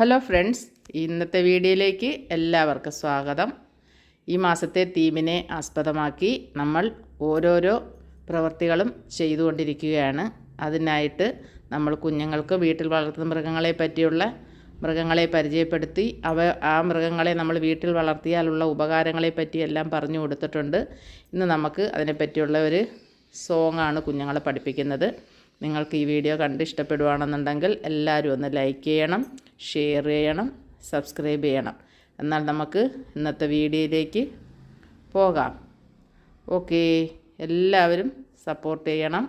Hello friends ഇന്നത്തെ വീഡിയോയിലേക്ക് എല്ലാവർക്കും സ്വാഗതം. ഈ മാസത്തെ തീമിനെ ആസ്പദമാക്കി നമ്മൾ ഓരോരോ പ്രവർത്തികളും ചെയ്തുകൊണ്ടിരിക്കുകയാണ്. അതിനായിട്ട് നമ്മൾ കുഞ്ഞുങ്ങൾക്ക് വീട്ടിൽ വളർത്തുന്ന മൃഗങ്ങളെ പറ്റിയുള്ള മൃഗങ്ങളെ പരിചയപ്പെടുത്തി അവ ആ മൃഗങ്ങളെ നമ്മൾ വീട്ടിൽ വളർത്തിയാലുള്ള ഉപകാരങ്ങളെ പറ്റിയെല്ലാം പറഞ്ഞു കൊടുത്തിട്ടുണ്ട്. ഇന്ന് നമുക്ക് അതിനെപ്പറ്റിയുള്ള ഒരു സോങ്ങാണ് കുഞ്ഞുങ്ങളെ പഠിപ്പിക്കുന്നത്. നിങ്ങൾക്ക് ഈ വീഡിയോ കണ്ട് ഇഷ്ടപ്പെടുവാണെന്നുണ്ടെങ്കിൽ എല്ലാവരും ഒന്ന് ലൈക്ക് ചെയ്യണം ഷെയർ ചെയ്യണം സബ്സ്ക്രൈബ് ചെയ്യണം. എന്നാൽ നമുക്ക് ഇന്നത്തെ വീഡിയോയിലേക്ക് പോകാം. ഓക്കെ എല്ലാവരും സപ്പോർട്ട് ചെയ്യണം.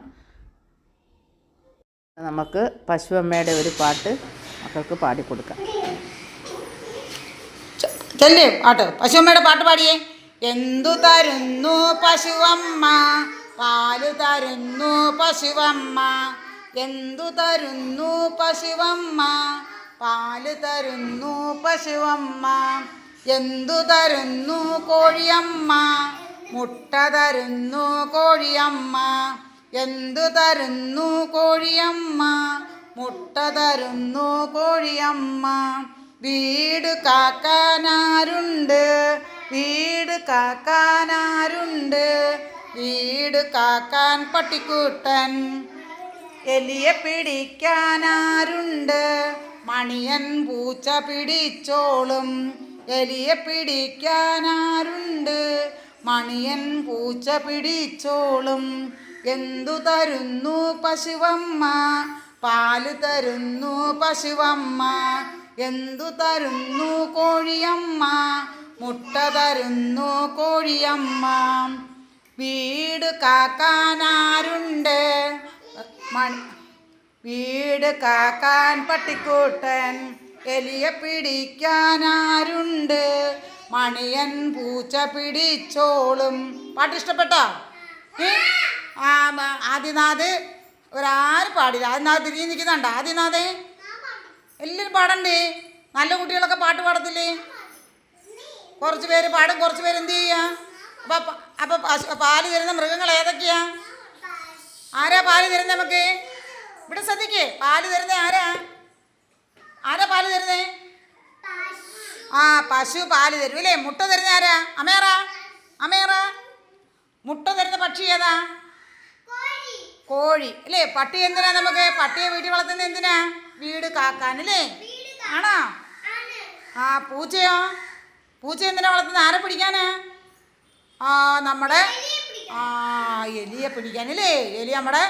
നമുക്ക് പശുവമ്മയുടെ ഒരു പാട്ട് മക്കൾക്ക് പാടിക്കൊടുക്കാം. ചെല്ലേ പാട്ട് പശുവമ്മയുടെ പാട്ട് പാടിയേ. എന്തു തരുന്നു പശുവമ്മ? പാൽ തരുന്നു പശുവമ്മ. എന്തു തരുന്നു പശുവമ്മ? പാൽ തരുന്നു പശുവമ്മ. എന്തു തരുന്നു കോഴിയമ്മ? മുട്ട തരുന്നു കോഴിയമ്മ. എന്തു തരുന്നു കോഴിയമ്മ? മുട്ട തരുന്നു കോഴിയമ്മ. വീട് കാക്കാനാരുണ്ട്. വീട് കാക്കാനാരുണ്ട്. വീട് കാക്കാൻ പട്ടിക്കൂട്ടൻ. എലിയെ പിടിക്കാനാരുണ്ട്. മണിയൻ പൂച്ച പിടിച്ചോളും. എലിയെ പിടിക്കാനാരുണ്ട്. മണിയൻ പൂച്ച പിടിച്ചോളും. എന്തു തരുന്നു പശുവമ്മ? പാൽ തരുന്നു പശുവമ്മ. എന്തു തരുന്നു കോഴിയമ്മ? മുട്ട തരുന്നു കോഴിയമ്മ. വീട് കാക്കാനാരുണ്ട്? മണി വീട് കാക്കാൻ പട്ടിക്കൂട്ടൻ എലിയെ പിടിക്കാനാരുണ്ട്? മണിയൻ പൂച്ച പിടിച്ചോളും. പാട്ട് ഇഷ്ടപ്പെട്ടോ? ആദിനാഥ്. ഒരാരും പാടില്ല. ആദിനാഥ് തിരിഞ്ഞ് നിൽക്കുന്നുണ്ടോ. ആദിനാഥേ എല്ലാവരും പാടണ്ടേ? നല്ല കുട്ടികളൊക്കെ പാട്ട് പാടത്തില്ലേ? കുറച്ച് പേര് പാടും കുറച്ച് പേര് എന്ത് ചെയ്യാ? അപ്പൊ അപ്പൊ പാൽ തരുന്ന മൃഗങ്ങൾ ഏതൊക്കെയാ? ആരാ പാൽ തരുന്നത് നമുക്ക്? ഇവിടെ ശ്രദ്ധിക്കേ. പാൽ തരുന്നത് ആരാ? ആരാ പാൽ തരുന്നേ? ആ പശു പാൽ തരും അല്ലേ? മുട്ട തരുന്ന ആരാ? അമേറ അമേറ മുട്ട തരുന്ന പക്ഷി ഏതാ? കോഴി. അല്ലേ? പട്ടി എന്തിനാ നമുക്ക്? പട്ടിയെ വീട്ടിൽ വളർത്തുന്നത് എന്തിനാ? വീട് കാക്കാൻ അല്ലേ? ആണോ? ആ പൂച്ചയോ? പൂച്ച എന്തിനാ വളർത്തുന്നത്? ആരെ പിടിക്കാനാ? നമ്മുടെ ആ എലിയെ പിടിക്കാനല്ലേ? എലി നമ്മുടെ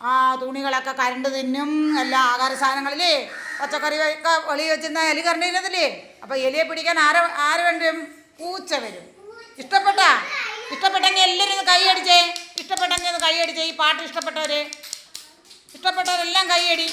ആ തുണികളൊക്കെ കരണ്ട് തിന്നും എല്ലാ ആഹാര സാധനങ്ങളില്ലേ? പച്ചക്കറി ഒക്കെ വെളി വെച്ചിരുന്ന എലി കരണ്ട് അപ്പോൾ എലിയെ പിടിക്കാൻ ആര ആര് വേണ്ടും പൂച്ച വരും. ഇഷ്ടപ്പെട്ട? ഇഷ്ടപ്പെട്ടെങ്കിൽ എല്ലാവരും ഒന്ന് കൈയടിച്ചേ ഇഷ്ടപ്പെട്ടെങ്കിൽ ഒന്ന് കൈയടിച്ചേ ഈ പാട്ട് ഇഷ്ടപ്പെട്ടവര്. ഇഷ്ടപ്പെട്ടവരെല്ലാം കൈയടി